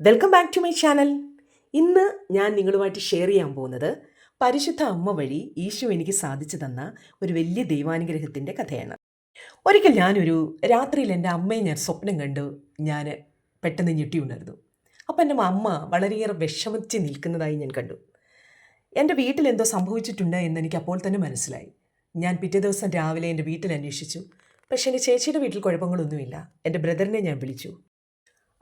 Welcome back to my channel ഇന്ന് ഞാൻ നിങ്ങളുമായിട്ട് ഷെയർ ചെയ്യാൻ പോകുന്നത് പരിശുദ്ധ അമ്മ വഴി ഈശോ എനിക്ക് സാധിച്ചു തന്ന ഒരു വലിയ ദൈവാനുഗ്രഹത്തിന്റെ കഥയാണ്. ഒരിക്കൽ ഞാനൊരു രാത്രിയിൽ എന്റെ അമ്മയെ ഞാൻ സ്വപ്നം കണ്ടു ഞാൻ പെട്ടെന്ന് ഞെട്ടി ഉണർന്നു. അപ്പോൾ എന്റെ അമ്മ വളരെയേറെ വിഷമിച്ച് നിൽക്കുന്നതായി ഞാൻ കണ്ടു. എന്റെ വീട്ടിൽ എന്തോ സംഭവിച്ചിട്ടുണ്ട് എന്ന് എനിക്ക് അപ്പോൾ തന്നെ മനസ്സിലായി. ഞാൻ പിറ്റേ ദിവസം രാവിലെ എന്റെ വീട്ടിൽ അന്വേഷിച്ചു. പക്ഷേ എന്റെ ചേച്ചിയുടെ വീട്ടിൽ കുഴപ്പങ്ങളൊന്നുമില്ല. എന്റെ ബ്രദറിനെ ഞാൻ വിളിച്ചു.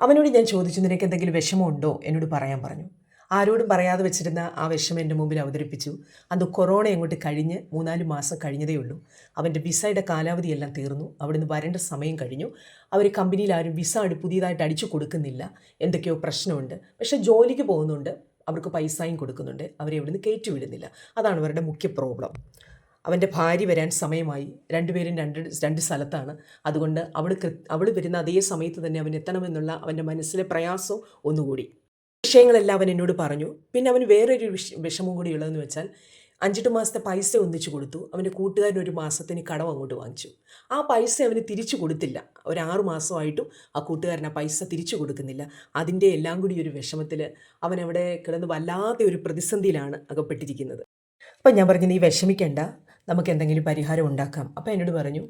അവനോട് ഞാൻ ചോദിച്ചു നിനക്ക് എന്തെങ്കിലും വിഷമമുണ്ടോ? എന്നോട് പറയാൻ പറഞ്ഞു. ആരോടും പറയാതെ വെച്ചിരുന്ന ആ വിഷമം എന്റെ മുമ്പിൽ അവതരിപ്പിച്ചു. അന്ന് കൊറോണ അങ്ങോട്ട് കഴിഞ്ഞ് മൂന്നാൽ മാസം കഴിഞ്ഞതേ ഉള്ളൂ. അവന്റെ വിസയുടെ കാലാവധിയെല്ലാം തീർന്നു. അവിടുന്ന് വരേണ്ട സമയം കഴിഞ്ഞു. അവർ കമ്പനിയിൽ ആരും വിസ അടി പുതിയതായിട്ട് അടിച്ചു കൊടുക്കുന്നില്ല. എന്തൊക്കെയോ പ്രശ്നമുണ്ട്. പക്ഷേ ജോലിക്ക് പോകുന്നുണ്ട്. അവർക്ക് പൈസയും കൊടുക്കുന്നുണ്ട്. അവരെ ഇവിടുന്ന് കയറ്റി വിടുന്നില്ല. അതാണ് അവരുടെ മുഖ്യ പ്രോബ്ലം. അവന്റെ ഭാര്യ വരാൻ സമയമായി. രണ്ടുപേരും രണ്ട് രണ്ട് സ്ഥലത്താണ്. അതുകൊണ്ട് അവൾ അവൾ വരുന്ന അതേ സമയത്ത് തന്നെ അവൻ എത്തണമെന്നുള്ള അവന്റെ മനസ്സിലെ പ്രയാസം ഒന്നുകൂടി. വിഷയങ്ങളെല്ലാം അവൻ എന്നോട് പറഞ്ഞു. പിന്നെ അവന് വേറൊരു വിഷ വിഷമം കൂടി ഉള്ളതെന്ന് വെച്ചാൽ അഞ്ചെട്ട് മാസത്തെ പൈസ ഒന്നിച്ചു കൊടുത്തു. അവന്റെ കൂട്ടുകാരൻ ഒരു മാസത്തിന് കടം അങ്ങോട്ട് വാങ്ങിച്ചു. ആ പൈസ അവന് തിരിച്ചു കൊടുത്തില്ല. ഒരു ആറു മാസമായിട്ടും ആ കൂട്ടുകാരൻ ആ പൈസ തിരിച്ചു കൊടുക്കുന്നില്ല. അതിന്റെ എല്ലാം കൂടി ഒരു വിഷമത്തിൽ അവൻ അവിടെ കിടന്ന് വല്ലാത്ത ഒരു പ്രതിസന്ധിയിലാണ് അകപ്പെട്ടിരിക്കുന്നത്. അപ്പം ഞാൻ പറഞ്ഞു നീ വിഷമിക്കേണ്ട. നമുക്ക് എന്തെങ്കിലും പരിഹാരം ഉണ്ടാക്കാം. അപ്പോൾ എന്നോട് പറഞ്ഞു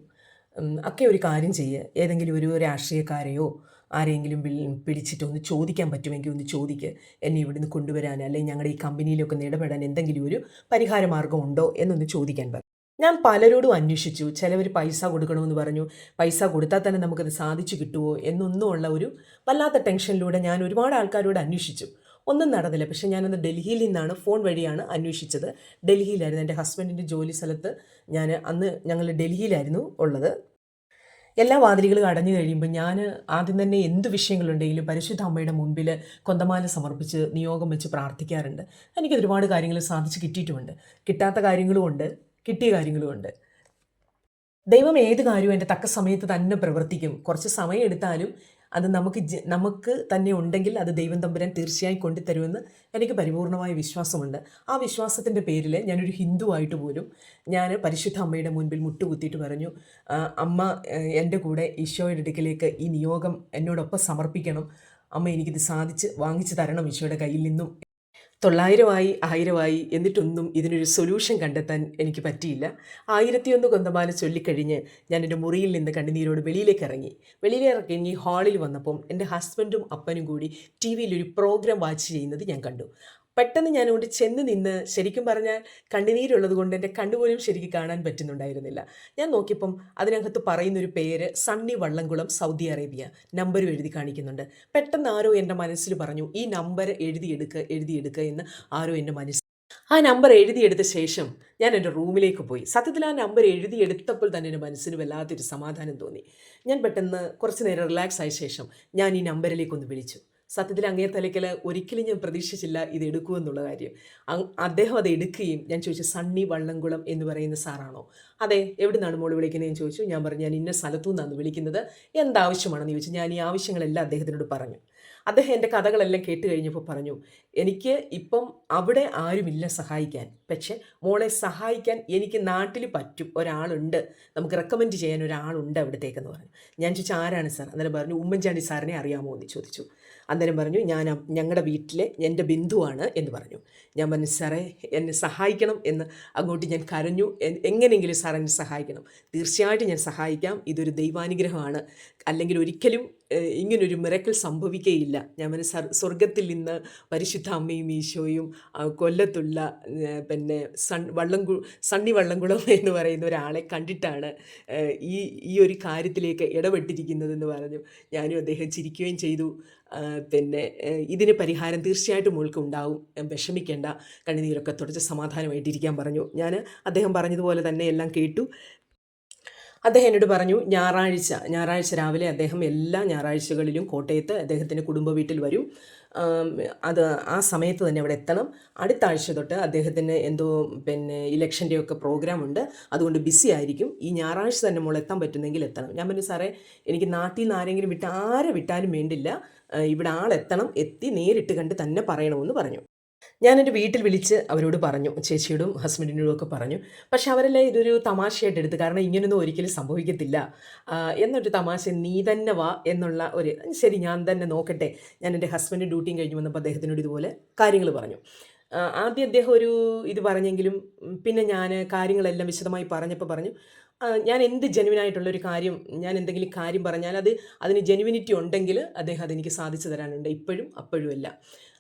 ഒക്കെ ഒരു കാര്യം ചെയ്യുക ഏതെങ്കിലും ഒരു രാഷ്ട്രീയക്കാരെയോ ആരെങ്കിലും പിടിച്ചിട്ട് ഒന്ന് ചോദിക്കാൻ പറ്റുമെങ്കിൽ ഒന്ന് ചോദിക്ക്. എന്നെ ഇവിടുന്ന് കൊണ്ടുവരാൻ അല്ലെങ്കിൽ ഞങ്ങളുടെ ഈ കമ്പനിയിലൊക്കെ ഇടപെടാൻ എന്തെങ്കിലും ഒരു പരിഹാര മാർഗം ഉണ്ടോ എന്നൊന്ന് ചോദിക്കാൻ പറഞ്ഞു. ഞാൻ പലരോടും അന്വേഷിച്ചു. ചിലവർ പൈസ കൊടുക്കണമെന്ന് പറഞ്ഞു. പൈസ കൊടുത്താൽ തന്നെ നമുക്കത് സാധിച്ചു കിട്ടുമോ എന്നൊന്നുമുള്ള ഒരു വല്ലാത്ത ടെൻഷനിലൂടെ ഞാൻ ഒരുപാട് ആൾക്കാരോട് അന്വേഷിച്ചു. ഒന്നും നടന്നില്ല. പക്ഷേ ഞാനന്ന് ഡൽഹിയിൽ നിന്നാണ് ഫോൺ വഴിയാണ് അന്വേഷിച്ചത്. ഡൽഹിയിലായിരുന്നു എന്റെ ഹസ്ബൻഡിന്റെ ജോലി സ്ഥലത്ത് ഞാൻ അന്ന് ഞങ്ങൾ ഡൽഹിയിലായിരുന്നു ഉള്ളത്. എല്ലാ വാതിലുകളും അടഞ്ഞു കഴിയുമ്പോൾ ഞാൻ ആദ്യം തന്നെ എന്ത് വിഷയങ്ങളുണ്ടെങ്കിലും പരിശുദ്ധ അമ്മയുടെ മുമ്പിൽ കൊന്തമാല സമർപ്പിച്ച് നിയോഗം വെച്ച് പ്രാർത്ഥിക്കാറുണ്ട്. എനിക്ക് ഒരുപാട് കാര്യങ്ങൾ സാധിച്ച് കിട്ടിയിട്ടുമുണ്ട്. കിട്ടാത്ത കാര്യങ്ങളുമുണ്ട് കിട്ടിയ കാര്യങ്ങളുമുണ്ട് ദൈവം ഏത് കാര്യവും എന്റെ തക്ക സമയത്ത് തന്നെ പ്രവർത്തിക്കും. കുറച്ച് സമയം എടുത്താലും അത് നമുക്ക് നമുക്ക് തന്നെ ഉണ്ടെങ്കിൽ അത് ദൈവം തമ്പുരാൻ തീർച്ചയായും കൊണ്ടുതരുമെന്ന് എനിക്ക് പരിപൂർണമായ വിശ്വാസമുണ്ട്. ആ വിശ്വാസത്തിന്റെ പേരിൽ ഞാനൊരു ഹിന്ദു ആയിട്ട് പോലും ഞാൻ പരിശുദ്ധ അമ്മയുടെ മുൻപിൽ മുട്ടുകുത്തിയിട്ട് പറഞ്ഞു അമ്മ എന്റെ കൂടെ ഈശോയുടെ അടുക്കിലേക്ക് ഈ നിയോഗം എന്നോടൊപ്പം സമർപ്പിക്കണം. അമ്മ എനിക്കിത് സാധിച്ച് വാങ്ങിച്ചു തരണം ഈശോയുടെ കയ്യിൽ നിന്നും തൊള്ളായിരമായി ആയിരമായി എന്നിട്ടൊന്നും ഇതിനൊരു സൊല്യൂഷൻ കണ്ടെത്താൻ എനിക്ക് പറ്റിയില്ല. ആയിരത്തിയൊന്ന് കൊന്തമാല ചൊല്ലിക്കഴിഞ്ഞ് ഞാൻ എന്റെ മുറിയിൽ നിന്ന് കണ്ണുനീരോട് വെളിയിലേക്ക് ഇറങ്ങി. വെളിയിലേക്ക് ഇറങ്ങി ഹാളിൽ വന്നപ്പം എന്റെ ഹസ്ബൻഡും അപ്പനും കൂടി ടി വിയിൽ ഒരു പ്രോഗ്രാം വാച്ച് ചെയ്യുന്നത് ഞാൻ കണ്ടു. പെട്ടെന്ന് അങ്ങോട്ട് ചെന്ന് നിന്ന് ശരിക്കും പറഞ്ഞാൽ കണ്ണുനീരുള്ളത് കൊണ്ട് എന്റെ കണ്ണുപോലും ശരിക്കും കാണാൻ പറ്റുന്നുണ്ടായിരുന്നില്ല. ഞാൻ നോക്കിയപ്പം അതിനകത്ത് പറയുന്നൊരു പേര് സണ്ണി വള്ളംകുളം സൗദി അറേബ്യ. നമ്പരും എഴുതി കാണിക്കുന്നുണ്ട്. പെട്ടെന്ന് ആരോ എന്റെ മനസ്സിൽ പറഞ്ഞു ഈ നമ്പർ എഴുതിയെടുക്കുക എഴുതിയെടുക്കുക എന്ന് ആരോ എന്റെ മനസ്സിൽ ആ നമ്പർ എഴുതിയെടുത്ത ശേഷം ഞാൻ എന്റെ റൂമിലേക്ക് പോയി. സത്യത്തിൽ ആ നമ്പർ എഴുതിയെടുത്തപ്പോൾ തന്നെ എന്റെ മനസ്സിന് വല്ലാത്തൊരു സമാധാനം തോന്നി. ഞാൻ പെട്ടെന്ന് കുറച്ച് നേരം റിലാക്സ് ആയ ശേഷം ഞാൻ ഈ നമ്പറിലേക്കൊന്ന് വിളിച്ചു. സത്യത്തിൽ അങ്ങേ തലയ്ക്കൽ ഒരിക്കലും ഞാൻ പ്രതീക്ഷിച്ചില്ല ഇത് എടുക്കുമെന്നുള്ള കാര്യം. അദ്ദേഹം അത് എടുക്കുകയും ഞാൻ ചോദിച്ചു സണ്ണി വള്ളംകുളം എന്ന് പറയുന്ന സാറാണോ? അതെ എവിടെ നിന്നാണ് മോൾ വിളിക്കുന്നതെന്ന് ചോദിച്ചു? ഞാൻ പറഞ്ഞു ഞാൻ ഇന്ന സ്ഥലത്തു നിന്നാണ് വിളിക്കുന്നത്. എന്താവശ്യമാണെന്ന് ചോദിച്ചു. ഞാൻ ഈ ആവശ്യങ്ങളെല്ലാം അദ്ദേഹത്തിനോട് പറഞ്ഞു. അദ്ദേഹം എന്റെ കഥകളെല്ലാം കേട്ട് കഴിഞ്ഞപ്പോൾ പറഞ്ഞു എനിക്ക് ഇപ്പം അവിടെ ആരുമില്ല സഹായിക്കാൻ. പക്ഷേ മോളെ സഹായിക്കാൻ എനിക്ക് നാട്ടിൽ പറ്റും. ഒരാളുണ്ട്. നമുക്ക് റെക്കമെൻഡ് ചെയ്യാൻ ഒരാളുണ്ട് അവിടത്തേക്കെന്ന് പറഞ്ഞു. ഞാൻ ചോദിച്ചു ആരാണ് സാർ അന്നേരം പറഞ്ഞു ഉമ്മൻചാണ്ടി സാറിനെ അറിയാമോ എന്ന് ചോദിച്ചു. അന്നേരം പറഞ്ഞു ഞാൻ ഞങ്ങളുടെ വീട്ടിലെ എന്റെ ബിന്ദുവാണ് എന്ന് പറഞ്ഞു. ഞാൻ പറഞ്ഞു സാറേ എന്നെ സഹായിക്കണം എന്ന് അങ്ങോട്ട് ഞാൻ കരഞ്ഞു. എങ്ങനെയെങ്കിലും സാർ എന്നെ സഹായിക്കണം. തീർച്ചയായിട്ടും ഞാൻ സഹായിക്കാം. ഇതൊരു ദൈവാനുഗ്രഹമാണ്. അല്ലെങ്കിൽ ഒരിക്കലും ഇങ്ങനൊരു മിറക്കിൾ സംഭവിക്കുകയില്ല ഞാൻ പറഞ്ഞു "സർ- സ്വർഗത്തിൽ നിന്ന് പരിശുദ്ധ അമ്മയും ഈശോയും കൊല്ലത്തുള്ള പിന്നെ സൺ വള്ളംകു സണ്ണി വള്ളംകുളം എന്ന് പറയുന്ന ഒരാളെ കണ്ടിട്ടാണ് ഈ ഈ ഒരു കാര്യത്തിലേക്ക് ഇടപെട്ടിരിക്കുന്നതെന്ന് പറഞ്ഞു. ഞാനും അദ്ദേഹം ചിരിക്കുകയും ചെയ്തു. പിന്നെ ഇതിന് പരിഹാരം തീർച്ചയായിട്ടും മോൾക്ക് ഉണ്ടാവും. വിഷമിക്കേണ്ട. കണ്ണുനീരൊക്കെ തുടച്ച് സമാധാനമായിട്ടിരിക്കാൻ പറഞ്ഞു. ഞാൻ അദ്ദേഹം പറഞ്ഞതുപോലെ തന്നെ എല്ലാം കേട്ടു. അദ്ദേഹം എന്നോട് പറഞ്ഞു ഞായറാഴ്ച ഞായറാഴ്ച രാവിലെ അദ്ദേഹം എല്ലാ ഞായറാഴ്ചകളിലും കോട്ടയത്ത് അദ്ദേഹത്തിന്റെ കുടുംബ വീട്ടിൽ വരും. അത് ആ സമയത്ത് തന്നെ അവിടെ എത്തണം. അടുത്ത ആഴ്ച തൊട്ട് അദ്ദേഹത്തിന് എന്തോ പിന്നെ ഇലക്ഷന്റെ ഒക്കെ പ്രോഗ്രാം ഉണ്ട്. അതുകൊണ്ട് ബിസി ആയിരിക്കും. ഈ ഞായറാഴ്ച തന്നെ മോൾ എത്താൻ പറ്റുന്നെങ്കിൽ എത്തണം. ഞാൻ പറഞ്ഞു സാറേ എനിക്ക് നാട്ടിൽ നിന്ന് ആരെങ്കിലും വിട്ട് ആരെ വിട്ടാലും വേണ്ടില്ല. ഇവിടെ ആളെത്തണം. എത്തി നേരിട്ട് കണ്ട് തന്നെ പറയണമെന്ന് പറഞ്ഞു. ഞാൻ എന്റെ വീട്ടിൽ വിളിച്ച് അവരോട് പറഞ്ഞു ചേച്ചിയോടും ഹസ്ബൻഡിനോടും ഒക്കെ പറഞ്ഞു. പക്ഷെ അവരെല്ലാം ഇതൊരു തമാശയായിട്ട് എടുത്തു കാരണം ഇങ്ങനൊന്നും ഒരിക്കലും സംഭവിക്കത്തില്ല. എന്നൊരു തമാശ നീ തന്നെ വാ എന്നുള്ള ഒരു ശരി ഞാൻ തന്നെ നോക്കട്ടെ. ഞാൻ എന്റെ ഹസ്ബൻഡ് ഡ്യൂട്ടിയും കഴിഞ്ഞു വന്നപ്പോൾ അദ്ദേഹത്തിനോട് ഇതുപോലെ കാര്യങ്ങൾ പറഞ്ഞു. ആദ്യം അദ്ദേഹം ഒരു ഇത് പറഞ്ഞെങ്കിലും പിന്നെ ഞാൻ കാര്യങ്ങളെല്ലാം വിശദമായി പറഞ്ഞപ്പോൾ പറഞ്ഞു ഞാൻ എന്ത് ജെനുവിനായിട്ടുള്ളൊരു കാര്യം ഞാൻ എന്തെങ്കിലും കാര്യം പറഞ്ഞാൽ അത് അതിന് ജെനുവിനിറ്റി ഉണ്ടെങ്കിൽ അദ്ദേഹം അതെനിക്ക് സാധിച്ചു തരാനുണ്ട്. ഇപ്പോഴും അപ്പോഴും അല്ല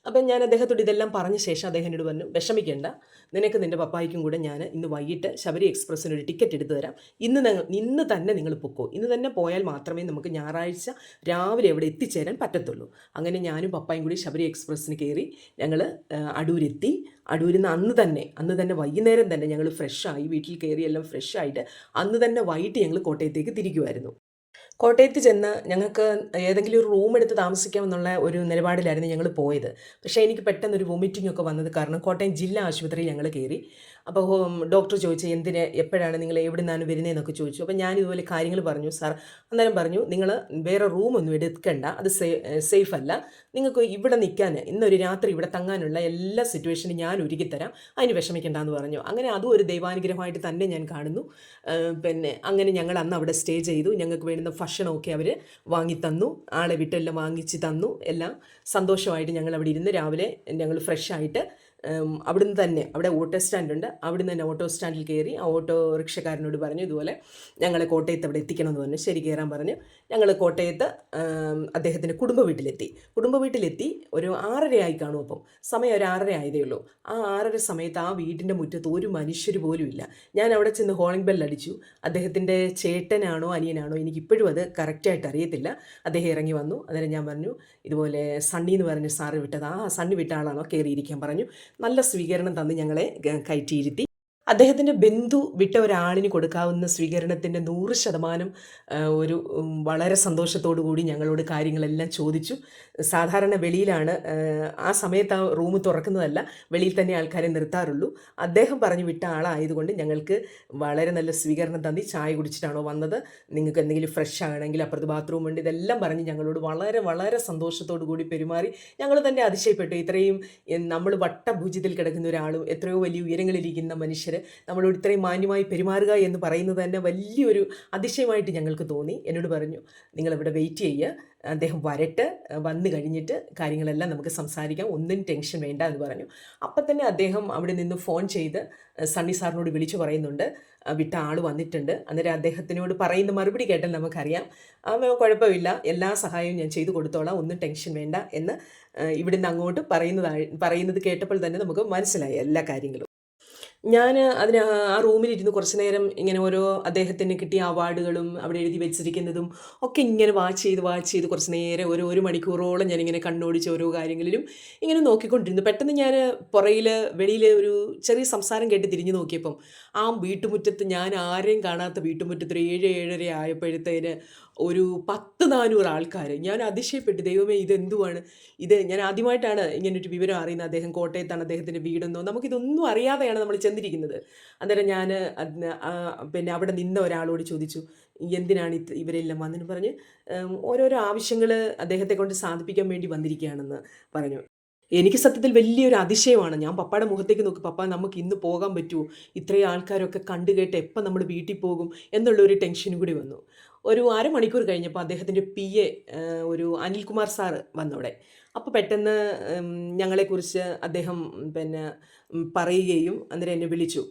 അപ്പം ഞാൻ അദ്ദേഹത്തോട് ഇതെല്ലാം പറഞ്ഞ ശേഷം അദ്ദേഹം എന്നോട് പറഞ്ഞു വിഷമിക്കേണ്ട നിനക്ക് നിന്റെ പപ്പായിക്കും കൂടെ ഞാൻ ഇന്ന് വൈകിട്ട് ശബരി എക്സ്പ്രസ്സിന് ഒരു ടിക്കറ്റ് എടുത്തു തരാം. ഇന്ന് ഇന്ന് തന്നെ നിങ്ങൾ പൊക്കോ. ഇന്ന് തന്നെ പോയാൽ മാത്രമേ നമുക്ക് ഞായറാഴ്ച രാവിലെ എവിടെ എത്തിച്ചേരാൻ പറ്റത്തുള്ളൂ. അങ്ങനെ ഞാനും പപ്പായും കൂടി ശബരി എക്സ്പ്രസ്സിന് കയറി ഞങ്ങൾ അടൂരെത്തി. അടൂരിൽ നിന്ന് അന്ന് തന്നെ അന്ന് തന്നെ വൈകുന്നേരം തന്നെ ഞങ്ങൾ ഫ്രഷായി വീട്ടിൽ കയറി എല്ലാം ഫ്രഷായിട്ട് അന്ന് തന്നെ വൈകിട്ട് ഞങ്ങൾ കോട്ടയത്തേക്ക് തിരിക്കുമായിരുന്നു. കോട്ടയത്ത് ചെന്ന് ഞങ്ങൾക്ക് ഏതെങ്കിലും ഒരു റൂം എടുത്ത് താമസിക്കാമെന്നുള്ള ഒരു നിലപാടിലായിരുന്നു ഞങ്ങൾ പോയത്. പക്ഷേ എനിക്ക് പെട്ടെന്ന് ഒരു വൊമിറ്റിംഗ് ഒക്കെ വന്നത് കാരണം കോട്ടയം ജില്ലാ ആശുപത്രിയിൽ ഞങ്ങൾ കയറി. അപ്പോൾ ഡോക്ടർ ചോദിച്ചു എന്തിന് എപ്പോഴാണ് നിങ്ങൾ എവിടെ നിന്നാണ് വരുന്നതെന്നൊക്കെ ചോദിച്ചു. അപ്പോൾ ഞാൻ ഇതുപോലെ കാര്യങ്ങൾ പറഞ്ഞു സാർ അന്നേരം പറഞ്ഞു നിങ്ങൾ വേറെ റൂമൊന്നും എടുക്കണ്ട അത് സേഫ് അല്ല. നിങ്ങൾക്ക് ഇവിടെ നിൽക്കാൻ ഇന്നൊരു രാത്രി ഇവിടെ തങ്ങാനുള്ള എല്ലാ സിറ്റുവേഷനും ഞാൻ ഒരുക്കിത്തരാം അതിന് വിഷമിക്കേണ്ട എന്ന് പറഞ്ഞു. അങ്ങനെ അതും ഒരു ദൈവാനുഗ്രഹമായിട്ട് തന്നെ ഞാൻ കാണുന്നു. പിന്നെ അങ്ങനെ ഞങ്ങൾ അന്ന് അവിടെ സ്റ്റേ ചെയ്തു. ഞങ്ങൾക്ക് വേണ്ടുന്ന ഭക്ഷണമൊക്കെ അവർ വാങ്ങി തന്നു. ആളെ വിട്ടെല്ലാം വാങ്ങിച്ച് തന്നു. എല്ലാം സന്തോഷമായിട്ട് ഞങ്ങൾ അവിടെ ഇരുന്ന് രാവിലെ ഞങ്ങൾ ഫ്രഷായിട്ട് അവിടുന്ന് തന്നെ അവിടെ ഓട്ടോ സ്റ്റാൻഡുണ്ട് അവിടുന്ന് തന്നെ ഓട്ടോ സ്റ്റാൻഡിൽ കയറി ആ ഓട്ടോ റിക്ഷക്കാരനോട് പറഞ്ഞു ഇതുപോലെ ഞങ്ങളെ കോട്ടയത്ത് അവിടെ എത്തിക്കണമെന്ന് പറഞ്ഞു. ശരി കയറാൻ പറഞ്ഞു. ഞങ്ങൾ കോട്ടയത്ത് അദ്ദേഹത്തിന്റെ കുടുംബ വീട്ടിലെത്തി. കുടുംബ വീട്ടിലെത്തി ഒരു ആറരയായി കാണും അപ്പം. സമയം ഒരു ആറര ആയതേ ഉള്ളൂ. ആ ആറര സമയത്ത് ആ വീടിന്റെ മുറ്റത്ത് ഒരു മനുഷ്യർ പോലും ഇല്ല. ഞാൻ അവിടെ ചെന്ന് ഹോളിംഗ് ബെൽ അടിച്ചു. അദ്ദേഹത്തിന്റെ ചേട്ടനാണോ അനിയനാണോ എനിക്കിപ്പോഴും അത് കറക്റ്റായിട്ട് അറിയത്തില്ല. അദ്ദേഹം ഇറങ്ങി വന്നു. അന്നേരം ഞാൻ പറഞ്ഞു ഇതുപോലെ സണ്ണി എന്ന് പറഞ്ഞ് സാറ് വിട്ടത്. ആ സണ്ണി വിട്ട ആളാണോ? കയറിയിരിക്കാൻ പറഞ്ഞു. നല്ല സ്വീകരണം തന്ന് ഞങ്ങളെ കയറ്റിയിരുത്തി. അദ്ദേഹത്തിന്റെ ബന്ധു വിട്ട ഒരാളിന് കൊടുക്കാവുന്ന സ്വീകരണത്തിന്റെ നൂറ് ശതമാനം ഒരു വളരെ സന്തോഷത്തോടു കൂടി ഞങ്ങളോട് കാര്യങ്ങളെല്ലാം ചോദിച്ചു. സാധാരണ വെളിയിലാണ് ആ, സമയത്ത് ആ റൂം തുറക്കുന്നതല്ല വെളിയിൽ തന്നെ ആൾക്കാരെ നിർത്താറുള്ളൂ. അദ്ദേഹം പറഞ്ഞു വിട്ട ആളായതുകൊണ്ട് ഞങ്ങൾക്ക് വളരെ നല്ല സ്വീകരണം തന്നി ചായ കുടിച്ചിട്ടാണോ വന്നത് നിങ്ങൾക്ക് എന്തെങ്കിലും ഫ്രഷ് ആണെങ്കിൽ അപ്പുറത്ത് ബാത്റൂം ഉണ്ട് ഇതെല്ലാം പറഞ്ഞ് ഞങ്ങളോട് വളരെ വളരെ സന്തോഷത്തോടു കൂടി പെരുമാറി. ഞങ്ങൾ തന്നെ അതിശയപ്പെട്ടു ഇത്രയും നമ്മൾ വട്ടഭൂജ്യത്തിൽ കിടക്കുന്ന ഒരാളും എത്രയോ വലിയ ഉയരങ്ങളിലിരിക്കുന്ന മനുഷ്യർ നമ്മളോട് ഇത്രയും മാന്യമായി പെരുമാറുക എന്ന് പറയുന്നത് തന്നെ വലിയൊരു അതിശയമായിട്ട് ഞങ്ങൾക്ക് തോന്നി. എന്നോട് പറഞ്ഞു നിങ്ങളിവിടെ വെയിറ്റ് ചെയ്യുക അദ്ദേഹം വരട്ട്. വന്നു കഴിഞ്ഞിട്ട് കാര്യങ്ങളെല്ലാം നമുക്ക് സംസാരിക്കാം. ഒന്നും ടെൻഷൻ വേണ്ട എന്ന് പറഞ്ഞു. അപ്പം തന്നെ അദ്ദേഹം അവിടെ നിന്ന് ഫോൺ ചെയ്ത് സണ്ണി സാറിനോട് വിളിച്ചു പറയുന്നുണ്ട്. വിട്ട ആൾ വന്നിട്ടുണ്ട്. അന്നേരം അദ്ദേഹത്തിനോട് പറയുന്ന മറുപടി കേട്ടാൽ നമുക്കറിയാം. കുഴപ്പമില്ല. എല്ലാ സഹായവും ഞാൻ ചെയ്തു കൊടുത്തോളാം. ഒന്നും ടെൻഷൻ വേണ്ട എന്ന് ഇവിടുന്ന് അങ്ങോട്ട് പറയുന്നതായി പറയുന്നത് കേട്ടപ്പോൾ തന്നെ നമുക്ക് മനസ്സിലായി എല്ലാ കാര്യങ്ങളും. ഞാൻ അതിന് ആ റൂമിലിരുന്ന് കുറച്ച് നേരം ഇങ്ങനെ ഓരോ അദ്ദേഹത്തിന് കിട്ടിയ അവാർഡുകളും അവിടെ എഴുതി വെച്ചിരിക്കുന്നതും ഒക്കെ ഇങ്ങനെ വാച്ച് ചെയ്ത് വാച്ച് ചെയ്ത് കുറച്ച് നേരം ഒരു ഒരു മണിക്കൂറോളം ഞാനിങ്ങനെ കണ്ണോടിച്ച് ഓരോ കാര്യങ്ങളിലും ഇങ്ങനെ നോക്കിക്കൊണ്ടിരുന്നു. പെട്ടെന്ന് ഞാൻ പുറയിൽ വെളിയിൽ ഒരു ചെറിയ സംസാരം കേട്ട് തിരിഞ്ഞു നോക്കിയപ്പം ആ വീട്ടുമുറ്റത്ത് ഞാൻ ആരെയും കാണാത്ത വീട്ടുമുറ്റത്ത് ഒരു ഏഴ് ഏഴര ആയപ്പോഴത്തേന് ഒരു പത്ത് നാനൂറ് ആൾക്കാർ ഞാൻ അതിശയപ്പെട്ടു ദൈവമേ ഇതെന്തുവാണ്? ഇത് ഞാൻ ആദ്യമായിട്ടാണ് ഇങ്ങനൊരു വിവരം അറിയുന്നത്. അദ്ദേഹം കോട്ടയത്താണ് അദ്ദേഹത്തിന്റെ വീടെന്നോ? നമുക്കിതൊന്നും അറിയാതെയാണ് നമ്മൾ ചെന്നിരിക്കുന്നത്. അന്നേരം ഞാൻ പിന്നെ അവിടെ നിന്ന ഒരാളോട് ചോദിച്ചു എന്തിനാണ് ഇവരെല്ലാം വന്നെന്ന്? പറഞ്ഞ് ഓരോരോ ആവശ്യങ്ങൾ അദ്ദേഹത്തെ കൊണ്ട് സാധിപ്പിക്കാൻ വേണ്ടി വന്നിരിക്കുകയാണെന്ന് പറഞ്ഞു. എനിക്ക് സത്യത്തിൽ വലിയൊരു അതിശയമാണ്. ഞാൻ പപ്പയുടെ മുഖത്തേക്ക് നോക്കി പപ്പ നമുക്ക് ഇന്ന് പോകാൻ പറ്റുമോ? ഇത്രയും ആൾക്കാരൊക്കെ കണ്ടു കേട്ട് എപ്പം നമ്മൾ വീട്ടിൽ പോകും? എന്നുള്ള ഒരു ടെൻഷനും കൂടി വന്നു. ഒരു അരമണിക്കൂർ കഴിഞ്ഞപ്പോൾ അദ്ദേഹത്തിന്റെ പി എ ഒരു അനിൽകുമാർ സാർ വന്നവിടെ. അപ്പോൾ പെട്ടെന്ന് ഞങ്ങളെ ഞങ്ങളെക്കുറിച്ച് അദ്ദേഹം പിന്നെ പറയുകയും അന്നേരം എന്നെ വിളിച്ചു.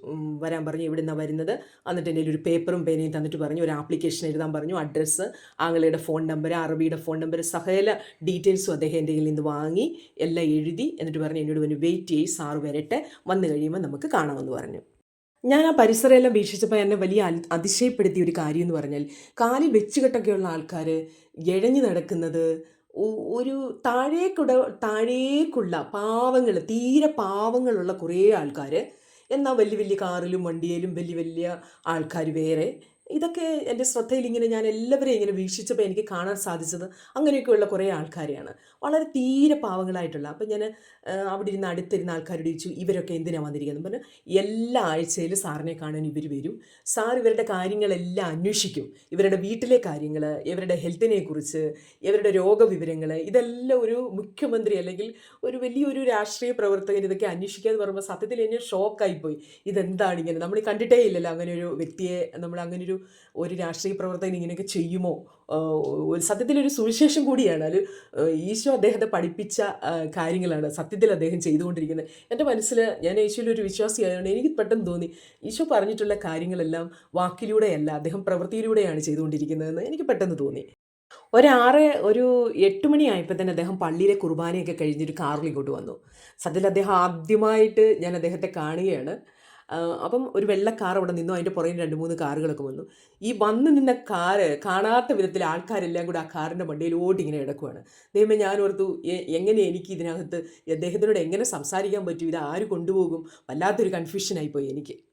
വരാൻ പറഞ്ഞു ഇവിടെ നിന്നാണ് വരുന്നത്. എന്നിട്ട് എന്റെ ഒരു പേപ്പറും പേനയും തന്നിട്ട് പറഞ്ഞു. ഒരു ആപ്ലിക്കേഷൻ എഴുതാൻ പറഞ്ഞു. അഡ്രസ്സ് ആംഗ്ലയുടെ ഫോൺ നമ്പർ അറബിയുടെ ഫോൺ നമ്പർ സകല ഡീറ്റെയിൽസും അദ്ദേഹം എന്റെ കയ്യിൽ നിന്ന് വാങ്ങി എല്ലാം എഴുതി എന്നിട്ട് പറഞ്ഞു എന്നോട് പറഞ്ഞു വെയിറ്റ് ചെയ്യ് സാറ് വരട്ടെ. വന്നു കഴിയുമ്പോൾ നമുക്ക് കാണാമെന്ന് പറഞ്ഞു. ഞാൻ ആ പരിസരമെല്ലാം വീക്ഷിച്ചപ്പോൾ എന്നെ വലിയ അതിശയപ്പെടുത്തിയ ഒരു കാര്യം എന്ന് പറഞ്ഞാൽ കാലിൽ വെച്ചുകെട്ടൊക്കെയുള്ള ആൾക്കാർ ഇഴഞ്ഞു നടക്കുന്നത് ഒരു താഴേക്കുട താഴേക്കുള്ള പാവങ്ങൾ തീരെ പാവങ്ങളുള്ള കുറേ ആൾക്കാർ എന്നാൽ വലിയ വലിയ കാറിലും വണ്ടിയിലും വലിയ വലിയ ആൾക്കാർ വേറെ. ഇതൊക്കെ എന്റെ ശ്രദ്ധയിൽ ഇങ്ങനെ ഞാൻ എല്ലാവരെയും ഇങ്ങനെ വീക്ഷിച്ചപ്പോൾ എനിക്ക് കാണാൻ സാധിച്ചത് അങ്ങനെയൊക്കെയുള്ള കുറേ ആൾക്കാരെയാണ്. വളരെ തീരെ പാവങ്ങളായിട്ടുള്ള. അപ്പം ഞാൻ അവിടെ ഇരുന്ന് അടുത്തിരുന്ന ആൾക്കാരോട് ചോദിച്ചു ഇവരൊക്കെ എന്തിനാണ് വന്നിരിക്കുന്നത്? പറഞ്ഞു എല്ലാ ആഴ്ചയിലും സാറിനെ കാണാൻ ഇവർ വരും. സാർ ഇവരുടെ കാര്യങ്ങളെല്ലാം അന്വേഷിക്കും. ഇവരുടെ വീട്ടിലെ കാര്യങ്ങൾ ഇവരുടെ ഹെൽത്തിനെ കുറിച്ച് ഇവരുടെ രോഗവിവരങ്ങൾ ഇതെല്ലാം ഒരു മുഖ്യമന്ത്രി അല്ലെങ്കിൽ ഒരു വലിയൊരു രാഷ്ട്രീയ പ്രവർത്തകൻ ഇതൊക്കെ അന്വേഷിക്കുക എന്ന് പറയുമ്പോൾ സത്യത്തിൽ എന്നെ ഷോക്കായിപ്പോയി ഇതെന്താണ് ഇങ്ങനെ? നമ്മൾ കണ്ടിട്ടേ ഇല്ലല്ലോ. അങ്ങനെ ഒരു വ്യക്തിയെ നമ്മൾ അങ്ങനെ ഒരു ഒരു രാഷ്ട്രീയ പ്രവർത്തകൻ ഇങ്ങനെയൊക്കെ ചെയ്യുമോ? സത്യത്തിൽ ഒരു സുവിശേഷം കൂടിയാണ്. അത് ഈശോ അദ്ദേഹത്തെ പഠിപ്പിച്ച കാര്യങ്ങളാണ് സത്യത്തിൽ അദ്ദേഹം ചെയ്തുകൊണ്ടിരിക്കുന്നത്. എന്റെ മനസ്സിൽ ഞാൻ യേശുവിൽ ഒരു വിശ്വാസിയായതുകൊണ്ട് എനിക്ക് പെട്ടെന്ന് തോന്നി ഈശോ പറഞ്ഞിട്ടുള്ള കാര്യങ്ങളെല്ലാം വാക്കിലൂടെയല്ല അദ്ദേഹം പ്രവൃത്തിയിലൂടെയാണ് ചെയ്തുകൊണ്ടിരിക്കുന്നതെന്ന് എനിക്ക് പെട്ടെന്ന് തോന്നി. ഒരാറ് ഒരു എട്ട് മണിയായപ്പോൾ തന്നെ അദ്ദേഹം പള്ളിയിലെ കുർബാനയൊക്കെ കഴിഞ്ഞൊരു കാറിൽ ഇങ്ങോട്ട് വന്നു. സത്യത്തിൽ അദ്ദേഹം ആദ്യമായിട്ട് ഞാൻ അദ്ദേഹത്തെ കാണുകയാണ്. അപ്പം ഒരു വെള്ള കാർ അവിടെ നിന്നു. അതിന്റെ പുറകിൽ രണ്ട് മൂന്ന് കാറുകളൊക്കെ വന്നു. ഈ വന്ന് നിന്ന കാറ് കാണാത്ത വിധത്തിൽ ആൾക്കാരെല്ലാം കൂടി ആ കാറിന്റെ വണ്ടിയിലോട്ട് ഇങ്ങനെ കിടക്കുവാണ്. ദൈവമേ ഞാൻ ഓർത്തു എങ്ങനെ എനിക്ക് ഇതിനകത്ത് അദ്ദേഹത്തിനോട് എങ്ങനെ സംസാരിക്കാൻ പറ്റും? ഇത് ആര് കൊണ്ടുപോകും? വല്ലാത്തൊരു കൺഫ്യൂഷനായിപ്പോയി എനിക്ക്.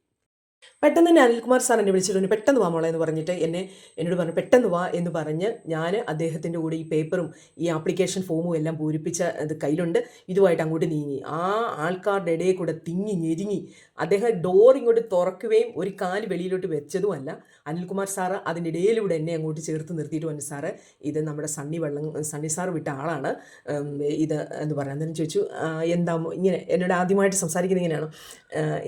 പെട്ടെന്ന് തന്നെ അനിൽകുമാർ സാർ എന്നെ വിളിച്ചിട്ട് ഒന്ന് പെട്ടെന്ന് വാ മോളെ എന്ന് പറഞ്ഞിട്ട് എന്നെ എന്നോട് പറഞ്ഞു പെട്ടെന്ന് വാ എന്ന് പറഞ്ഞ് ഞാൻ അദ്ദേഹത്തിന്റെ കൂടെ ഈ പേപ്പറും ഈ ആപ്ലിക്കേഷൻ ഫോമും എല്ലാം പൂരിപ്പിച്ച ഇത് കയ്യിലുണ്ട്. ഇതുമായിട്ട് അങ്ങോട്ട് നീങ്ങി. ആ ആൾക്കാരുടെ ഇടയിൽ കൂടെ തിങ്ങി ഞെരുങ്ങി. അദ്ദേഹം ഡോർ ഇങ്ങോട്ട് തുറക്കുകയും ഒരു കാൽ വെളിയിലോട്ട് വെച്ചതുമല്ല അനിൽകുമാർ സാറ് അതിന്റെ ഇടയിലൂടെ എന്നെ അങ്ങോട്ട് ചേർത്ത് നിർത്തിയിട്ട് പറഞ്ഞു സാറ് ഇത് നമ്മുടെ സണ്ണി വെള്ളം സണ്ണി സാർ വിട്ട ആളാണ്. ഇത് എന്ന് പറയാൻ അന്നേരം ചോദിച്ചു "ആ, എന്താ ഇങ്ങനെ എന്നോട് ആദ്യമായിട്ട് സംസാരിക്കുന്നത് ഇങ്ങനെയാണ്?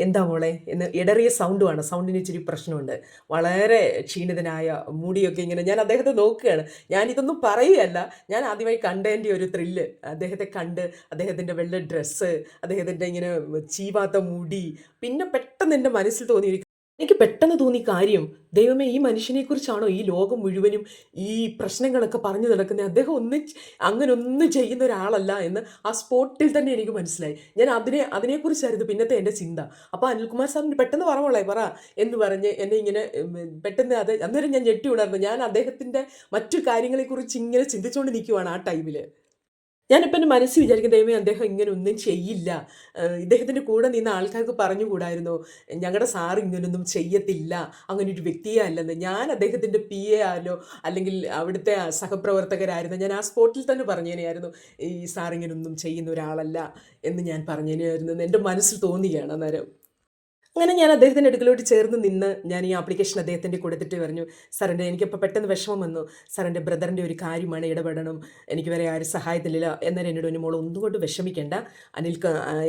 എന്താ മോളെ? എന്ന് ഇടറിയ സൗണ്ടുമാണ് സൗണ്ടിന് ഇച്ചിരി പ്രശ്നമുണ്ട്. വളരെ ക്ഷീണിതനായ മുടിയൊക്കെ ഇങ്ങനെ ഞാൻ അദ്ദേഹത്തെ നോക്കുകയാണ്. ഞാൻ ഇതൊന്നും പറയുകയല്ല. ഞാൻ ആദ്യമായി കണ്ടതിന്റെ ഒരു ത്രില്ല് അദ്ദേഹത്തെ കണ്ട് അദ്ദേഹത്തിന്റെ വെള്ള ഡ്രസ്സ് അദ്ദേഹത്തിന്റെ ഇങ്ങനെ ചീവാത്ത മുടി പിന്നെ പെട്ടെന്ന് എന്റെ മനസ്സിൽ തോന്നി ഒരു എനിക്ക് പെട്ടെന്ന് തോന്നി കാര്യം. ദൈവമേ ഈ മനുഷ്യനെക്കുറിച്ചാണോ ഈ ലോകം മുഴുവനും ഈ പ്രശ്നങ്ങളൊക്കെ പറഞ്ഞു നടക്കുന്നത്? അദ്ദേഹം ഒന്നും അങ്ങനെ ഒന്നും ചെയ്യുന്ന ഒരാളല്ല എന്ന് ആ സ്പോട്ടിൽ തന്നെ എനിക്ക് മനസ്സിലായി. ഞാൻ അതിനെ അതിനെക്കുറിച്ചായിരുന്നു പിന്നത്തെ എന്റെ ചിന്ത. അപ്പോൾ അനിൽകുമാർ സാറിന് പെട്ടെന്ന് പറവോളെ പറ എന്ന് പറഞ്ഞ് എന്നെ ഇങ്ങനെ പെട്ടെന്ന് അത് അന്നേരം ഞാൻ ഞെട്ടി ഉണർന്നു. ഞാൻ അദ്ദേഹത്തിന്റെ മറ്റു കാര്യങ്ങളെക്കുറിച്ച് ഇങ്ങനെ ചിന്തിച്ചുകൊണ്ട് നിൽക്കുവാണ് ആ ടൈമിൽ ഞാനിപ്പോൾ എന്റെ മനസ്സിൽ വിചാരിക്കും ദൈവമേ അദ്ദേഹം ഇങ്ങനെ ഒന്നും ചെയ്യില്ല. ഇദ്ദേഹത്തിന്റെ കൂടെ നിന്ന ആൾക്കാർക്ക് പറഞ്ഞുകൂടായിരുന്നു ഞങ്ങളുടെ സാർ ഇങ്ങനൊന്നും ചെയ്യത്തില്ല അങ്ങനെ ഒരു വ്യക്തിയെ അല്ലെന്ന്. ഞാൻ അദ്ദേഹത്തിന്റെ പി എ ആലോ അല്ലെങ്കിൽ അവിടുത്തെ സഹപ്രവർത്തകരായിരുന്നു ഞാൻ ആ സ്പോട്ടിൽ തന്നെ പറഞ്ഞേനെയായിരുന്നു ഈ സാർ ഇങ്ങനൊന്നും ചെയ്യുന്ന ഒരാളല്ല എന്ന് ഞാൻ പറഞ്ഞേനെയായിരുന്നു എന്റെ മനസ്സിൽ തോന്നുകയാണ് അന്നേരം. അങ്ങനെ ഞാൻ അദ്ദേഹത്തിന്റെ അടുക്കലോട്ട് ചേർന്ന് നിന്ന് ഞാൻ ഈ ആപ്ലിക്കേഷൻ അദ്ദേഹത്തിന്റെ കൊടുത്തിട്ട് പറഞ്ഞു സാറിന്റെ എനിക്കിപ്പോൾ പെട്ടെന്ന് വിഷമം വന്നു. സാറിന്റെ ബ്രദറിന്റെ ഒരു കാര്യമാണ് ഇടപെടണം. എനിക്ക് വേറെ ആരും സഹായത്തിലില്ല. എന്നാൽ എന്നോട് പറഞ്ഞു മോൾ ഒന്നുകൊണ്ട് വിഷമിക്കേണ്ട. അനിൽ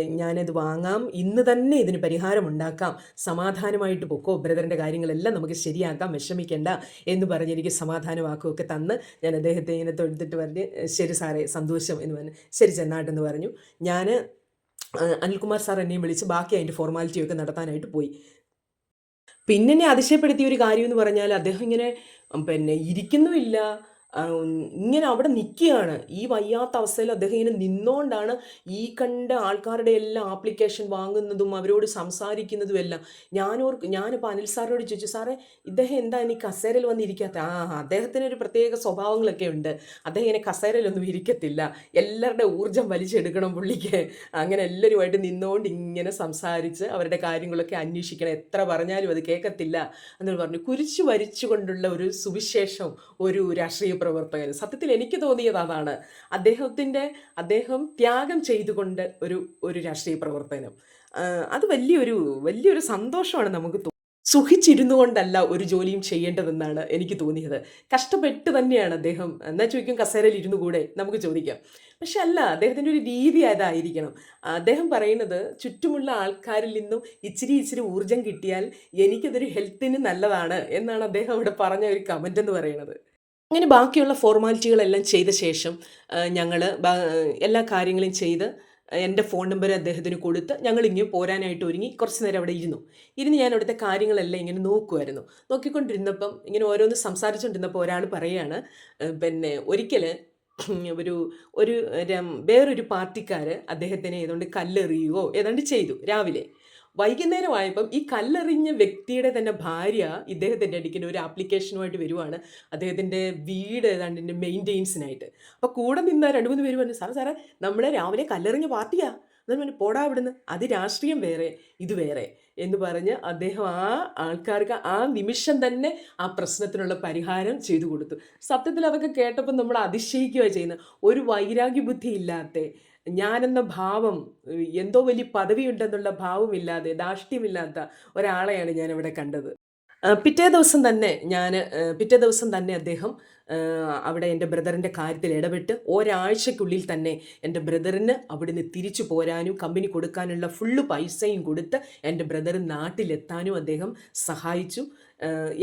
ഞാനത് വാങ്ങാം. ഇന്ന് തന്നെ ഇതിന് പരിഹാരം ഉണ്ടാക്കാം. സമാധാനമായിട്ട് പൊക്കോ. ബ്രദറിന്റെ കാര്യങ്ങളെല്ലാം നമുക്ക് ശരിയാക്കാം. വിഷമിക്കേണ്ട. എന്ന് പറഞ്ഞ് എനിക്ക് സമാധാന വാക്കുമൊക്കെ തന്ന് ഞാൻ അദ്ദേഹത്തെ ഇങ്ങനെ തൊഴുത്തിട്ട് പറഞ്ഞ് ശരി സാറേ സന്തോഷം. എന്ന് പറഞ്ഞു ശരി ചെന്നാട്ടെന്ന് പറഞ്ഞു. ഞാൻ അനിൽകുമാർ സാർ എന്നെയും വിളിച്ച് ബാക്കി അതിന്റെ ഫോർമാലിറ്റിയൊക്കെ നടത്താനായിട്ട് പോയി. പിന്നെ എന്നെ അതിശയപ്പെടുത്തിയ ഒരു കാര്യം എന്ന് പറഞ്ഞാൽ അദ്ദേഹം ഇങ്ങനെ പിന്നെ ഇരിക്കുന്നുമില്ല. ഇങ്ങനെ അവിടെ നിൽക്കുകയാണ് ഈ വയ്യാത്ത അവസ്ഥയിൽ അദ്ദേഹം ഇങ്ങനെ നിന്നുകൊണ്ടാണ് ഈ കണ്ട ആൾക്കാരുടെ എല്ലാം ആപ്ലിക്കേഷൻ വാങ്ങുന്നതും അവരോട് സംസാരിക്കുന്നതും എല്ലാം. ഞാനോർ ഞാനിപ്പോൾ അനിൽ സാറിനോട് ചോദിച്ചു സാറേ ഇദ്ദേഹം എന്താ ഇനി കസേരയിൽ വന്നിരിക്കാത്ത? ആ അദ്ദേഹത്തിന് ഒരു പ്രത്യേക സ്വഭാവങ്ങളൊക്കെ ഉണ്ട്. അദ്ദേഹം ഇങ്ങനെ കസേരയിലൊന്നും ഇരിക്കത്തില്ല. എല്ലാവരുടെ ഊർജം വലിച്ചെടുക്കണം പുള്ളിക്ക്. അങ്ങനെ എല്ലാവരുമായിട്ട് നിന്നുകൊണ്ട് ഇങ്ങനെ സംസാരിച്ച് അവരുടെ കാര്യങ്ങളൊക്കെ അന്വേഷിക്കണം. എത്ര പറഞ്ഞാലും അത് കേൾക്കത്തില്ല എന്ന് പറഞ്ഞു. കുരിശു വരിച്ചുകൊണ്ടുള്ള ഒരു സുവിശേഷം ഒരു രാഷ്ട്രീയ പ്രവർത്തകൻ. സത്യത്തിൽ എനിക്ക് തോന്നിയത് അതാണ്. അദ്ദേഹത്തിന്റെ അദ്ദേഹം ത്യാഗം ചെയ്തുകൊണ്ട് ഒരു ഒരു രാഷ്ട്രീയ പ്രവർത്തനം. അത് വലിയൊരു വലിയൊരു സന്തോഷമാണ് നമുക്ക് സുഖിച്ചിരുന്നു കൊണ്ടല്ല ഒരു ജോലിയും ചെയ്യേണ്ടതെന്നാണ് എനിക്ക് തോന്നിയത്. കഷ്ടപ്പെട്ട് തന്നെയാണ് അദ്ദേഹം. എന്നാ ചോദിക്കും കസേരയിൽ ഇരുന്നു കൂടെ? നമുക്ക് ചോദിക്കാം. പക്ഷെ അല്ല അദ്ദേഹത്തിന്റെ ഒരു രീതി അതായിരിക്കണം. അദ്ദേഹം പറയുന്നത് ചുറ്റുമുള്ള ആൾക്കാരിൽ നിന്നും ഇച്ചിരി ഇച്ചിരി ഊർജം കിട്ടിയാൽ എനിക്കതൊരു ഹെൽത്തിന് നല്ലതാണ് എന്നാണ് അദ്ദേഹം അവിടെ പറഞ്ഞ ഒരു കമന്റ് എന്ന് പറയുന്നത്. അങ്ങനെ ബാക്കിയുള്ള ഫോർമാലിറ്റികളെല്ലാം ചെയ്ത ശേഷം ഞങ്ങൾ എല്ലാ കാര്യങ്ങളും ചെയ്ത് എന്റെ ഫോൺ നമ്പർ അദ്ദേഹത്തിന് കൊടുത്ത് ഞങ്ങൾ ഇങ്ങനെ പോരാനായിട്ട് ഒരുങ്ങി കുറച്ച് നേരം അവിടെ ഇരുന്നു. ഇരുന്ന് ഞാൻ അവിടുത്തെ കാര്യങ്ങളെല്ലാം ഇങ്ങനെ നോക്കുമായിരുന്നു നോക്കിക്കൊണ്ടിരുന്നപ്പം ഇങ്ങനെ ഓരോന്ന് സംസാരിച്ചുകൊണ്ടിരുന്നപ്പോൾ ഒരാൾ പറയുകയാണ് പിന്നെ ഒരിക്കൽ ഒരു ഒരു വേറൊരു പാർട്ടിക്കാർ അദ്ദേഹത്തിനെ ഏതാണ്ട് കല്ലെറിയുകയോ ഏതാണ്ട് ചെയ്തു രാവിലെ. വൈകുന്നേരമായപ്പം ഈ കല്ലെറിഞ്ഞ വ്യക്തിയുടെ തന്നെ ഭാര്യ ഇദ്ദേഹത്തിന്റെ അടുക്കിന് ഒരു ആപ്ലിക്കേഷനുമായിട്ട് വരുവാണ്. അദ്ദേഹത്തിന്റെ വീട് ഏതാണ്ട് മെയിന്റെയിൻസിനായിട്ട് അപ്പോൾ കൂടെ നിന്ന രണ്ട് മൂന്ന് പേര് പറഞ്ഞു സാറേ സാറേ നമ്മളെ രാവിലെ കല്ലെറിഞ്ഞ പാർട്ടിയാ. എന്നിട്ട് പറഞ്ഞു പോടാ അവിടുന്ന് അത് രാഷ്ട്രീയം വേറെ ഇത് വേറെ എന്ന് പറഞ്ഞ് അദ്ദേഹം ആ ആൾക്കാർക്ക് ആ നിമിഷം തന്നെ ആ പ്രശ്നത്തിനുള്ള പരിഹാരം ചെയ്തു കൊടുത്തു. സത്യത്തിൽ അതൊക്കെ കേട്ടപ്പോൾ നമ്മൾ അതിശയിക്കുക ചെയ്യുന്നത്. ഒരു വൈരാഗ്യ ബുദ്ധി ഇല്ലാത്ത ഞാനെന്ന ഭാവം എന്തോ വലിയ പദവിയുണ്ടെന്നുള്ള ഭാവമില്ലാതെ ദാഷ്ട്യമില്ലാത്ത ഒരാളെയാണ് ഞാനിവിടെ കണ്ടത്. പിറ്റേ ദിവസം തന്നെ ഞാൻ പിറ്റേ ദിവസം തന്നെ അദ്ദേഹം അവിടെ എന്റെ ബ്രദറിന്റെ കാര്യത്തിൽ ഇടപെട്ട് ഒരാഴ്ചക്കുള്ളിൽ തന്നെ എന്റെ ബ്രദറിന് അവിടുന്ന് തിരിച്ചു പോരാനും കമ്പനി കൊടുക്കാനുള്ള ഫുള്ള് പൈസയും കൊടുത്ത് എന്റെ ബ്രദർ നാട്ടിലെത്താനും അദ്ദേഹം സഹായിച്ചു.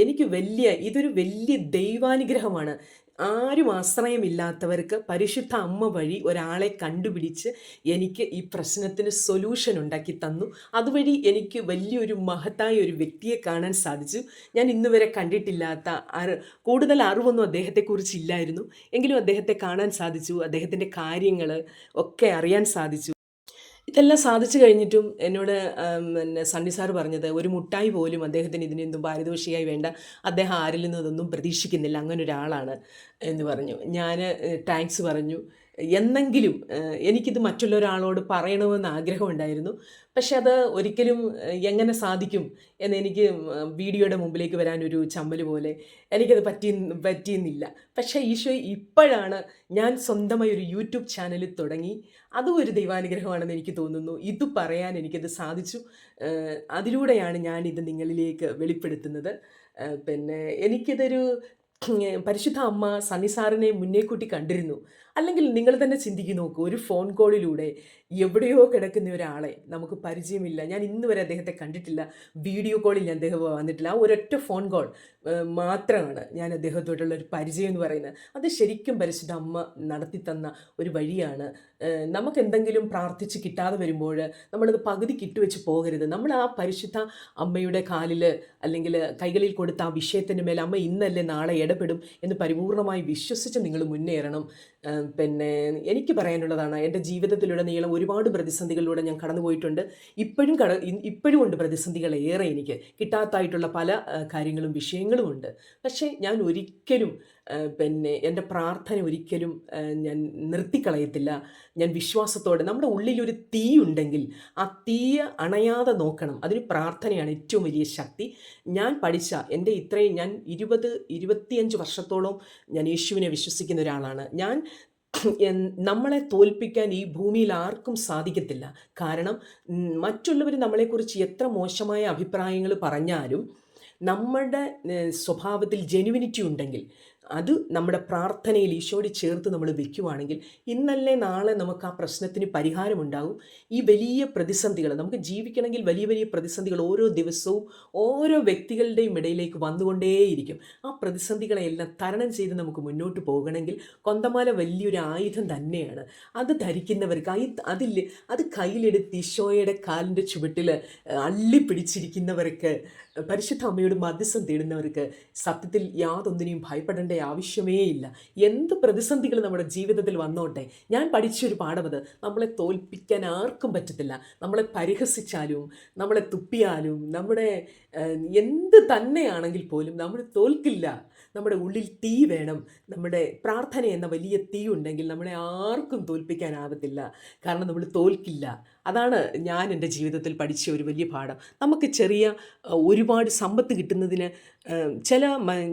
എനിക്ക് വലിയ ഇതൊരു വലിയ ദൈവാനുഗ്രഹമാണ്. ആരും ആശ്രയമില്ലാത്തവർക്ക് പരിശുദ്ധ അമ്മ വഴി ഒരാളെ കണ്ടുപിടിച്ച് എനിക്ക് ഈ പ്രശ്നത്തിന് സൊല്യൂഷൻ ഉണ്ടാക്കി തന്നു. അതുവഴി എനിക്ക് വലിയൊരു മഹത്തായ ഒരു വ്യക്തിയെ കാണാൻ സാധിച്ചു. ഞാൻ ഇന്നുവരെ കണ്ടിട്ടില്ലാത്ത അറി കൂടുതൽ അറിവൊന്നും അദ്ദേഹത്തെക്കുറിച്ച് ഇല്ലായിരുന്നു എങ്കിലും അദ്ദേഹത്തെ കാണാൻ സാധിച്ചു. അദ്ദേഹത്തിന്റെ കാര്യങ്ങൾ ഒക്കെ അറിയാൻ സാധിച്ചു. ഇതെല്ലാം സാധിച്ചു കഴിഞ്ഞിട്ടും എന്നോട് പിന്നെ സണ്ണി സാർ പറഞ്ഞത് ഒരു മുട്ടായി പോലും അദ്ദേഹത്തിന് ഇതിനെന്തും പാരിതോഷികമായി വേണ്ട അദ്ദേഹം ആരിൽ നിന്നും ഇതൊന്നും പ്രതീക്ഷിക്കുന്നില്ല അങ്ങനെ ഒരാളാണ് എന്ന് പറഞ്ഞു. ഞാൻ താങ്ക്സ് പറഞ്ഞു. എന്നെങ്കിലും എനിക്കിത് മറ്റുള്ളൊരാളോട് പറയണമെന്ന് ആഗ്രഹമുണ്ടായിരുന്നു. പക്ഷെ അത് ഒരിക്കലും എങ്ങനെ സാധിക്കും എന്ന് എനിക്ക് വീഡിയോയുടെ മുമ്പിലേക്ക് വരാനൊരു ചമ്മൽ പോലെ എനിക്കത് പറ്റി പറ്റിയെന്നില്ല പക്ഷേ ഈശോ ഇപ്പോഴാണ് ഞാൻ സ്വന്തമായി ഒരു യൂട്യൂബ് ചാനൽ തുടങ്ങി. അതും ഒരു ദൈവാനുഗ്രഹമാണെന്ന് എനിക്ക് തോന്നുന്നു. ഇത് പറയാൻ എനിക്കത് സാധിച്ചു. അതിലൂടെയാണ് ഞാൻ ഇത് നിങ്ങളിലേക്ക് വെളിപ്പെടുത്തുന്നത്. പിന്നെ എനിക്കിതൊരു പരിശുദ്ധ അമ്മ സണ്ണി സാറിനെ മുന്നേ കൂട്ടി കണ്ടിരുന്നു. അല്ലെങ്കിൽ നിങ്ങൾ തന്നെ ചിന്തിക്കു നോക്കൂ ഒരു ഫോൺ കോളിലൂടെ എവിടെയോ കിടക്കുന്ന ഒരാളെ നമുക്ക് പരിചയമില്ല. ഞാൻ ഇന്ന് വരെ അദ്ദേഹത്തെ കണ്ടിട്ടില്ല. വീഡിയോ കോളിൽ ഞാൻ അദ്ദേഹം വന്നിട്ടില്ല. ആ ഒരൊറ്റ ഫോൺ കോൾ മാത്രമാണ് ഞാൻ അദ്ദേഹത്തോടുള്ള ഒരു പരിചയം എന്ന് പറയുന്നത്. അത് ശരിക്കും പരിശുദ്ധ അമ്മ നടത്തി തന്ന ഒരു വഴിയാണ്. നമുക്ക് എന്തെങ്കിലും പ്രാർത്ഥിച്ച് കിട്ടാതെ വരുമ്പോൾ നമ്മളത് പകുതി കിട്ടുവെച്ച് പോകരുത്. നമ്മൾ ആ പരിശുദ്ധ അമ്മയുടെ കാലിൽ അല്ലെങ്കിൽ കൈകളിൽ കൊടുത്ത ആ വിഷയത്തിന്റെ മേൽ അമ്മ ഇന്നല്ലേ നാളെ ഇടപെടും എന്ന് പരിപൂർണമായി വിശ്വസിച്ച് നിങ്ങൾ മുന്നേറണം. പിന്നെ എനിക്ക് പറയാനുള്ളതാണ് എന്റെ ജീവിതത്തിലൂടെ നീളം ഒരുപാട് പ്രതിസന്ധികളിലൂടെ ഞാൻ കടന്നുപോയിട്ടുണ്ട് ഇപ്പോഴും കട ഇപ്പോഴും ഉണ്ട് പ്രതിസന്ധികൾ ഏറെ എനിക്ക്. കിട്ടാത്തായിട്ടുള്ള പല കാര്യങ്ങളും വിഷയങ്ങളും ഉണ്ട്. പക്ഷേ ഞാൻ ഒരിക്കലും പിന്നെ എന്റെ പ്രാർത്ഥന ഒരിക്കലും ഞാൻ നിർത്തിക്കളയത്തില്ല. ഞാൻ വിശ്വാസത്തോടെ നമ്മുടെ ഉള്ളിലൊരു തീ ഉണ്ടെങ്കിൽ ആ തീയ അണയാതെ നോക്കണം. അതിന് പ്രാർത്ഥനയാണ് ഏറ്റവും വലിയ ശക്തി. ഞാൻ പഠിച്ച എന്റെ ഇത്രയും ഞാൻ ഇരുപത് ഇരുപത്തിയഞ്ച് വർഷത്തോളം ഞാൻ യേശുവിനെ വിശ്വസിക്കുന്ന ഒരാളാണ്. ഞാൻ നമ്മളെ തോൽപ്പിക്കാൻ ഈ ഭൂമിയിൽ ആർക്കും സാധിക്കത്തില്ല. കാരണം മറ്റുള്ളവർ നമ്മളെക്കുറിച്ച് എത്ര മോശമായ അഭിപ്രായങ്ങൾ പറഞ്ഞാലും നമ്മളുടെ സ്വഭാവത്തിൽ ജെനുവിനിറ്റി ഉണ്ടെങ്കിൽ അത് നമ്മുടെ പ്രാർത്ഥനയിൽ ഈശോട് ചേർത്ത് നമ്മൾ വെക്കുവാണെങ്കിൽ ഇന്നല്ലേ നാളെ നമുക്ക് ആ പ്രശ്നത്തിന് പരിഹാരമുണ്ടാകും. ഈ വലിയ പ്രതിസന്ധികൾ നമുക്ക് ജീവിക്കണമെങ്കിൽ വലിയ വലിയ പ്രതിസന്ധികൾ ഓരോ ദിവസവും ഓരോ വ്യക്തികളുടെയും ഇടയിലേക്ക് വന്നുകൊണ്ടേയിരിക്കും. ആ പ്രതിസന്ധികളെല്ലാം തരണം ചെയ്ത് നമുക്ക് മുന്നോട്ട് പോകണമെങ്കിൽ കൊന്തമാല വലിയൊരു ആയുധം തന്നെയാണ്. അത് ധരിക്കുന്നവർക്ക് ഈ അതിൽ അത് കയ്യിലെടുത്ത് ഈശോയുടെ കാലിന്റെ ചുവട്ടിൽ അള്ളിപ്പിടിച്ചിരിക്കുന്നവർക്ക് പരിശുദ്ധ അമ്മയോട് മധ്യസ്ഥം തേടുന്നവർക്ക് സത്യത്തിൽ യാതൊന്നിനെയും ഭയപ്പെടേണ്ട ആവശ്യമേ ഇല്ല. എന്ത് പ്രതിസന്ധികൾ നമ്മുടെ ജീവിതത്തിൽ വന്നോട്ടെ? ഞാൻ പഠിച്ചൊരു പാഠമത് നമ്മളെ തോൽപ്പിക്കാൻ ആർക്കും പറ്റത്തില്ല. നമ്മളെ പരിഹസിച്ചാലും നമ്മളെ തുപ്പിയാലും നമ്മുടെ എന്ത് തന്നെയാണെങ്കിൽ പോലും നമ്മൾ തോൽക്കില്ല. നമ്മുടെ ഉള്ളിൽ തീ വേണം. നമ്മുടെ പ്രാർത്ഥന എന്ന വലിയ തീ ഉണ്ടെങ്കിൽ നമ്മളെ ആർക്കും തോൽപ്പിക്കാനാവത്തില്ല. കാരണം നമ്മൾ തോൽക്കില്ല. അതാണ് ഞാൻ എന്റെ ജീവിതത്തിൽ പഠിച്ച ഒരു വലിയ പാഠം. നമുക്ക് ചെറിയ ഒരുപാട് സമ്പത്ത് കിട്ടുന്നതിന് ചില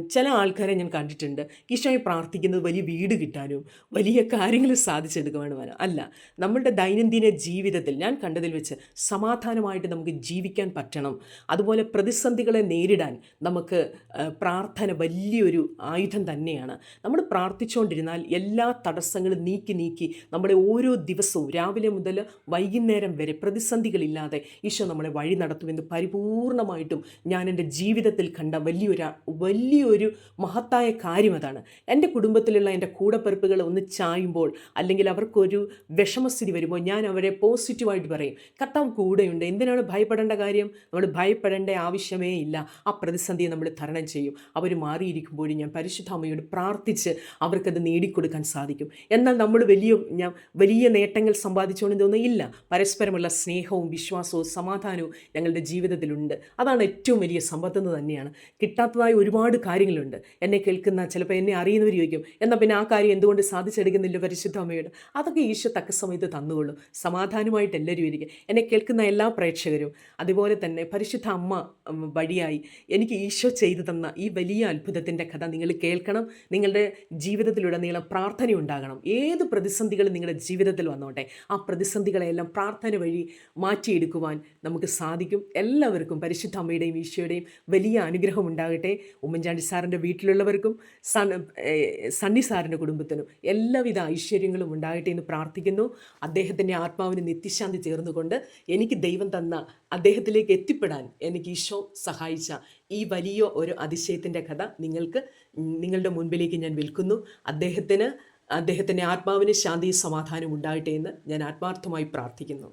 ചില ആൾക്കാരെ ഞാൻ കണ്ടിട്ടുണ്ട്. ഈശോയെ പ്രാർത്ഥിക്കുന്നത് വലിയ വീട് കിട്ടാനും വലിയ കാര്യങ്ങൾ സാധിച്ചെടുക്കുവാനും അല്ല നമ്മളുടെ ദൈനംദിന ജീവിതത്തിൽ ഞാൻ കണ്ടതിൽ വെച്ച് സമാധാനമായിട്ട് നമുക്ക് ജീവിക്കാൻ പറ്റണം. അതുപോലെ പ്രതിസന്ധികളെ നേരിടാൻ നമുക്ക് പ്രാർത്ഥന വലിയൊരു ആയുധം തന്നെയാണ്. നമ്മൾ പ്രാർത്ഥിച്ചുകൊണ്ടിരുന്നാൽ എല്ലാ തടസ്സങ്ങളും നീക്കി നീക്കി നമ്മുടെ ഓരോ ദിവസവും രാവിലെ മുതൽ വൈകുന്നേരം വരെ പ്രതിസന്ധികളില്ലാതെ ഈശോ നമ്മളെ വഴി നടത്തുമെന്ന് പരിപൂർണമായിട്ടും ഞാൻ എന്റെ ജീവിതത്തിൽ കണ്ട വലിയൊരു വലിയൊരു മഹത്തായ കാര്യം അതാണ്. എന്റെ കുടുംബത്തിലുള്ള എന്റെ കൂടപ്പറപ്പുകൾ ഒന്ന് ചായുമ്പോൾ അല്ലെങ്കിൽ അവർക്കൊരു വിഷമസ്ഥിതി വരുമ്പോൾ ഞാൻ അവരെ പോസിറ്റീവായിട്ട് പറയും. കർത്താവ് കൂടെയുണ്ട്. എന്തിനാണ് ഭയപ്പെടേണ്ട കാര്യം? നമ്മൾ ഭയപ്പെടേണ്ട ആവശ്യമേ ഇല്ല. ആ പ്രതിസന്ധിയെ നമ്മൾ തരണം ചെയ്യും. അവർ മാറിയിരിക്കുമ്പോഴും ഞാൻ പരിശുദ്ധാമയോട് പ്രാർത്ഥിച്ച് അവർക്കത് നേടിക്കൊടുക്കാൻ സാധിക്കും. എന്നാൽ നമ്മൾ വലിയ ഞാൻ വലിയ നേട്ടങ്ങൾ സമ്പാദിച്ചുകൊണ്ടൊന്നും ഇല്ല. പരസ്പരമുള്ള സ്നേഹവും വിശ്വാസവും സമാധാനവും ഞങ്ങളുടെ ജീവിതത്തിലുണ്ട്. അതാണ് ഏറ്റവും വലിയ സമ്പത്തെന്ന് തന്നെയാണ്. കിട്ടാത്തതായ ഒരുപാട് കാര്യങ്ങളുണ്ട്. എന്നെ കേൾക്കുന്ന ചിലപ്പോൾ എന്നെ അറിയുന്നവർ ചോദിക്കും എന്നാൽ പിന്നെ ആ കാര്യം എന്തുകൊണ്ട് സാധിച്ചെടുക്കുന്നില്ല പരിശുദ്ധ അമ്മയോട്? അതൊക്കെ ഈശോ തക്ക സമയത്ത് തന്നുകൊള്ളൂ. സമാധാനമായിട്ട് എല്ലാവരും ഇരിക്കും. എന്നെ കേൾക്കുന്ന എല്ലാ പ്രേക്ഷകരും അതുപോലെ തന്നെ പരിശുദ്ധ അമ്മ വഴിയായി എനിക്ക് ഈശോ ചെയ്തു തന്ന ഈ വലിയ അത്ഭുതത്തിന്റെ കഥ നിങ്ങൾ കേൾക്കണം. നിങ്ങളുടെ ജീവിതത്തിലുടനീളം പ്രാർത്ഥന ഉണ്ടാകണം ഏത് പ്രതിസന്ധികൾ നിങ്ങളുടെ ജീവിതത്തിൽ വന്നോട്ടെ. ആ പ്രതിസന്ധികളെല്ലാം പ്രാർത്ഥന വഴി മാറ്റിയെടുക്കുവാൻ നമുക്ക് സാധിക്കും. എല്ലാവർക്കും പരിശുദ്ധ അമ്മയുടെയും ഈശോയുടെയും വലിയ അനുഗ്രഹം ഉണ്ടാകട്ടെ. ഉമ്മൻചാണ്ടി സാറിന്റെ വീട്ടിലുള്ളവർക്കും സൺ സണ്ണി സാറിന്റെ കുടുംബത്തിനും എല്ലാവിധ ഐശ്വര്യങ്ങളും ഉണ്ടാകട്ടെ എന്ന് പ്രാർത്ഥിക്കുന്നു. അദ്ദേഹത്തിന്റെ ആത്മാവിന് നിത്യശാന്തി ചേർന്നുകൊണ്ട് എനിക്ക് ദൈവം തന്ന അദ്ദേഹത്തിലേക്ക് എത്തിപ്പെടാൻ എനിക്ക് ഈശോ സഹായിച്ച ഈ വലിയ ഒരു അതിശയത്തിന്റെ കഥ നിങ്ങൾക്ക് നിങ്ങളുടെ മുൻപിലേക്ക് ഞാൻ വിൽക്കുന്നു. അദ്ദേഹത്തിന് അദ്ദേഹത്തിന്റെ ആത്മാവിന് ശാന്തി സമാധാനം ഉണ്ടാകട്ടെ എന്ന് ഞാൻ ആത്മാർത്ഥമായി പ്രാർത്ഥിക്കുന്നു.